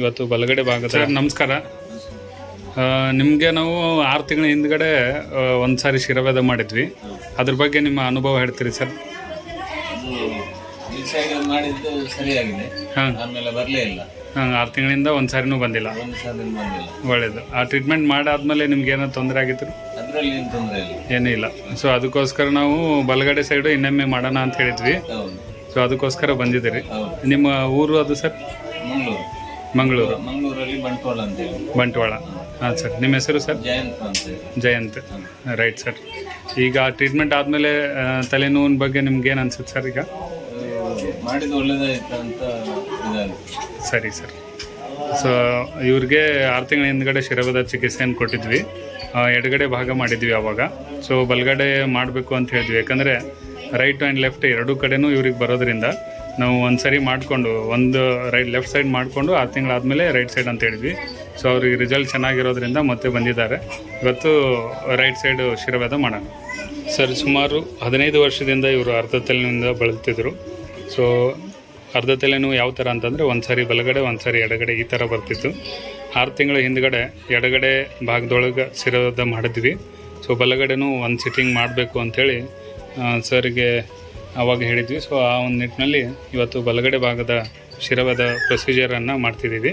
ಇವತ್ತು ಬಲಗಡೆ ಭಾಗದ ಸರ್ ನಮಸ್ಕಾರ. ನಿಮಗೆ ನಾವು ಆರು ತಿಂಗಳ ಹಿಂದ್ಗಡೆ ಒಂದು ಸಾರಿ ಶಿರವೇದ ಮಾಡಿದ್ವಿ. ಅದ್ರ ಬಗ್ಗೆ ನಿಮ್ಮ ಅನುಭವ ಹೇಳ್ತೀರಿ ಸರ್? ಮಾಡಿದ್ದು ಸರಿಯಾಗಿದೆ. ಹಾಂ. ಆಮೇಲೆ ಬರಲೇ ಇಲ್ಲ. ಹಾಂ ಆರು ತಿಂಗಳಿಂದ ಒಂದು ಸಾರಿನೂ ಬಂದಿಲ್ಲ. ಒಳ್ಳೇದು. ಆ ಟ್ರೀಟ್ಮೆಂಟ್ ಮಾಡಾದ್ಮೇಲೆ ನಿಮ್ಗೆ ಏನೋ ತೊಂದರೆ ಆಗಿತ್ತು? ಏನು ಇಲ್ಲ. ಸೊ ಅದಕ್ಕೋಸ್ಕರ ನಾವು ಬಲಗಡೆ ಸೈಡು ಇನ್ನೊಮ್ಮೆ ಮಾಡೋಣ ಅಂತ ಹೇಳಿದ್ವಿ. ಸೊ ಅದಕ್ಕೋಸ್ಕರ ಬಂದಿದ್ದೀರಿ. ನಿಮ್ಮ ಊರು ಅದು ಸರ್? ಮಂಗಳೂರು ಮಂಗಳೂರು. ಮಂಗಳೂರಲ್ಲಿ ಬಂಟ್ವಾಳ ಅಂತೇಳಿ. ಬಂಟ್ವಾಳ. ಹಾಂ ಸರ್ ನಿಮ್ಮ ಹೆಸರು ಸರ್ ಜಯಂತ್ ಅಂತೇಳಿ ಜಯಂತ್. ರೈಟ್ ಸರ್ ಈಗ ಟ್ರೀಟ್ಮೆಂಟ್ ಆದಮೇಲೆ ತಲೆನೋವಿನ ಬಗ್ಗೆ ನಿಮ್ಗೆ ಏನು ಅನ್ಸುತ್ತೆ ಸರ್ ಈಗ? ಮಾಡಿದ ಒಳ್ಳೇದಾಯ್ತು ಅಂತ ಇದಾಗುತ್ತೆ ಸರಿ ಸರ್ ಸೊ ಇವ್ರಿಗೆ ಆರು ತಿಂಗಳ ಹಿಂದ್ಗಡೆ ಶಿರಬದ ಚಿಕಿತ್ಸೆಯನ್ನು ಕೊಟ್ಟಿದ್ವಿ. ಆ, ಎಡಗಡೆ ಭಾಗ ಮಾಡಿದ್ವಿ ಆವಾಗ ಸೊ ಬಲಗಡೆ ಮಾಡಬೇಕು ಅಂತ ಹೇಳಿದ್ವಿ. ಯಾಕಂದರೆ ರೈಟ್ ಆ್ಯಂಡ್ ಲೆಫ್ಟ್ ಎರಡೂ ಕಡೆನೂ ಇವ್ರಿಗೆ ಬರೋದ್ರಿಂದ ನಾವು ಒಂದು ಸರಿ ಮಾಡಿಕೊಂಡು, ಒಂದು ರೈಟ್ ಲೆಫ್ಟ್ ಸೈಡ್ ಮಾಡಿಕೊಂಡು ಆರು ತಿಂಗಳಾದಮೇಲೆ ರೈಟ್ ಸೈಡ್ ಅಂತ ಹೇಳಿದ್ವಿ. ಸೊ ಅವ್ರಿಗೆ ರಿಸಲ್ಟ್ ಚೆನ್ನಾಗಿರೋದ್ರಿಂದ ಮತ್ತೆ ಬಂದಿದ್ದಾರೆ. ಇವತ್ತು ರೈಟ್ ಸೈಡು ಶಿರವೇದ ಮಾಡೋಣ. ಸರ್, ಸುಮಾರು ಹದಿನೈದು ವರ್ಷದಿಂದ ಇವರು ಅರ್ಧ ತಲೆನಿಂದ ಬಳಲ್ತಿದ್ರು. ಸೊ ಅರ್ಧ ತಲೆನೋವು ಯಾವ ಥರ ಅಂತಂದರೆ ಒಂದು ಸಾರಿ ಬಲಗಡೆ, ಒಂದು ಸಾರಿ ಎಡಗಡೆ ಈ ಥರ ಬರ್ತಿತ್ತು. ಆರು ತಿಂಗಳ ಹಿಂದ್ಗಡೆ ಎಡಗಡೆ ಭಾಗದೊಳಗೆ ಶಿರವೇದ ಮಾಡಿದ್ವಿ. ಸೊ ಬಲಗಡೆನೂ ಒಂದು ಸಿಟ್ಟಿಂಗ್ ಮಾಡಬೇಕು ಅಂಥೇಳಿ ಸರ್ಗೆ ಆವಾಗ ಹೇಳಿದ್ವಿ. ಸೊ ಆ ಒಂದು ನಿಟ್ಟಿನಲ್ಲಿ ಇವತ್ತು ಬಲಗಡೆ ಭಾಗದ ಶಿರವದ ಪ್ರೊಸೀಜರನ್ನು ಮಾಡ್ತಿದ್ದೀವಿ.